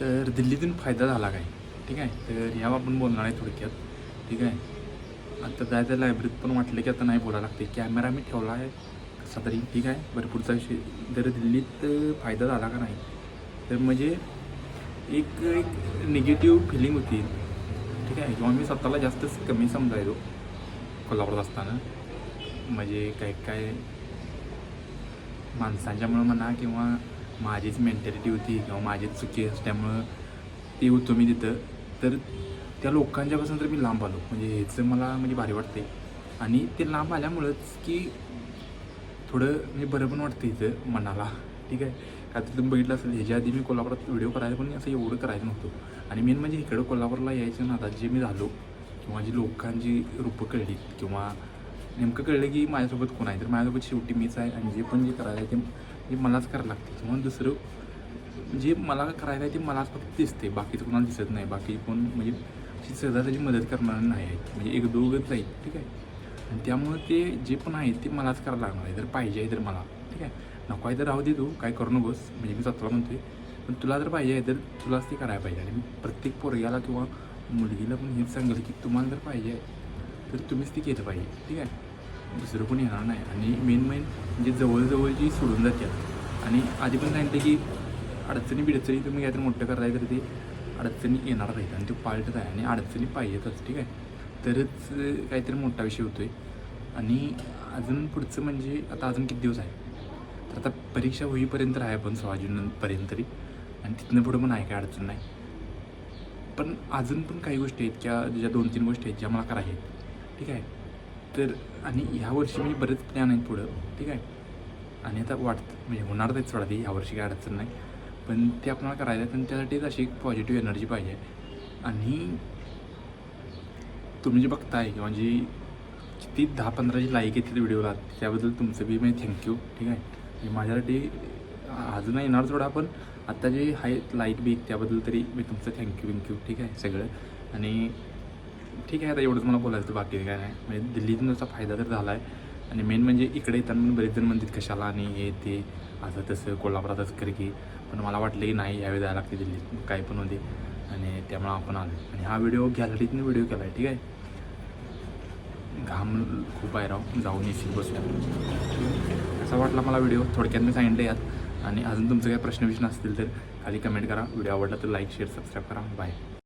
तर दिल्लीतून फायदा झाला काय ठीक आहे? तर ह्या आपण बोलणार आहे थोडक्यात. ठीक आहे? आता जायचं लायब्ररीत पण वाटलं की आता नाही बोलायला लागते. कॅमेरा मी ठेवला आहे कसा तरी. ठीक आहे? बरं पुढचा विषय. जर दिल्लीत फायदा झाला का नाही? तर म्हणजे एक एक निगेटिव्ह फिलिंग होती. ठीक आहे? किंवा मी स्वतःला जास्तच कमी समजायचो कोल्हापुरात असताना. म्हणजे काय काय माणसांच्यामुळं म्हणा किंवा माझीच मेंटॅलिटी होती किंवा माझीच चुकी असल्यामुळं ते होतो मी तिथं. तर त्या लोकांच्यापासून तर मी लांब आलो. म्हणजे ह्याचं मला म्हणजे भारी वाटते आणि ते लांब आल्यामुळंच की थोडं म्हणजे बरं पण वाटतं इथं मनाला. ठीक आहे? का तर तुम्ही बघितलं असेल ह्याच्या आधी मी कोल्हापुरात व्हिडिओ करायला पण असं एवढं करायचं नव्हतं. आणि मेन म्हणजे इकडं कोल्हापूरला यायचं ना आता जे मी झालो किंवा जी लोकांची रूपं कळली किंवा नेमकं कळलं की माझ्यासोबत कोण आहे? तर माझ्यासोबत शेवटी मीच आहे आणि जे पण जे करायला आहे ते हे मलाच करायला लागते. म्हणून दुसरं जे मला करायचं आहे ते मलाच फक्त दिसते बाकीचं कोणाला दिसत नाही. बाकी कोण म्हणजे अशी सहजा त्याची मदत करणार नाही आहेत म्हणजे एक दोघंच जाईल ठीक आहे? आणि त्यामुळं ते जे पण आहे ते मलाच करायला लागणार आहे. जर पाहिजे आहे तर मला. ठीक आहे? नको आहे तर राहू दे तू. काय करू नकोस. म्हणजे मी स्वतःला म्हणतोय. पण तुला जर पाहिजे आहे तर तुलाच ते करायला पाहिजे. आणि प्रत्येक पोरग्याला किंवा मुलगीला पण हेच सांगेल की तुम्हाला जर पाहिजे आहे तर तुम्हीच ते केलं पाहिजे. ठीक आहे? दुसरं कोणी येणार नाही. आणि मेन मेन म्हणजे जवळजवळची सोडून जातात आणि आधी पण सांगितलं की अडचणी बिडचणी तुम्ही काहीतरी मोठं करताय तर ते अडचणी येणार नाहीत. आणि तो पाळतच आहे आणि अडचणी पाहिजेतच ठीक आहे? तरच काहीतरी मोठा विषय होतो आहे आणि अजून पुढचं म्हणजे आता अजून किती दिवस आहे? तर आता परीक्षा होईपर्यंत आहे पण सोळा जूनपर्यंत तरी. आणि तिथनं पुढं पण आहे काय अडचण नाही. पण अजून पण काही गोष्टी आहेत किंवा ज्या दोन तीन गोष्टी आहेत ज्या मला करायच्या आहेत. ठीक आहे? तर आणि ह्या वर्षी म्हणजे बरेच प्लॅन आहेत पुढं ठीक आहे? आणि आता वाटतं म्हणजे होणार तेच सोडा ती ह्या वर्षी काय अडचण नाही. पण ते आपल्याला करायचं आहे पण त्यासाठीच अशी एक पॉझिटिव्ह एनर्जी पाहिजे. आणि तुम्ही जे बघताय किंवा जी किती दहा पंधराची लाईक येते व्हिडिओला त्याबद्दल तुमचं बी म्हणजे मी थँक्यू ठीक आहे? म्हणजे माझ्यासाठी अजून येणार थोडा पण आत्ता जे हाय लाईक बी त्याबद्दल तरी मी तुमचं थँक्यू विंक्यू ठीक आहे सगळं. आणि ठीक आहे आता एवढंच मला बोलायचं बाकी काय नाही. म्हणजे दिल्लीतून त्याचा फायदा तर झाला आहे आणि मेन म्हणजे इकडे येताना बरेच जण म्हणतात कशाला आणि हे ते असं तसं कोल्हापुरातच कर की. पण मला वाटलं की नाही यावेळी जायला लागते दिल्लीत. काय पण होते आणि त्यामुळं आपण आलो. आणि हा व्हिडिओ गॅलरीतनं व्हिडिओ केला आहे ठीक आहे? घाम खूप आहे राव. जाऊन येशील बसूया. असा वाटला मला व्हिडिओ. थोडक्यात मी सांगितलं यात. आणि अजून तुमचे काही प्रश्न विश्न असतील तर खाली कमेंट करा. व्हिडिओ आवडला तर लाईक शेअर सबस्क्राईब करा. बाय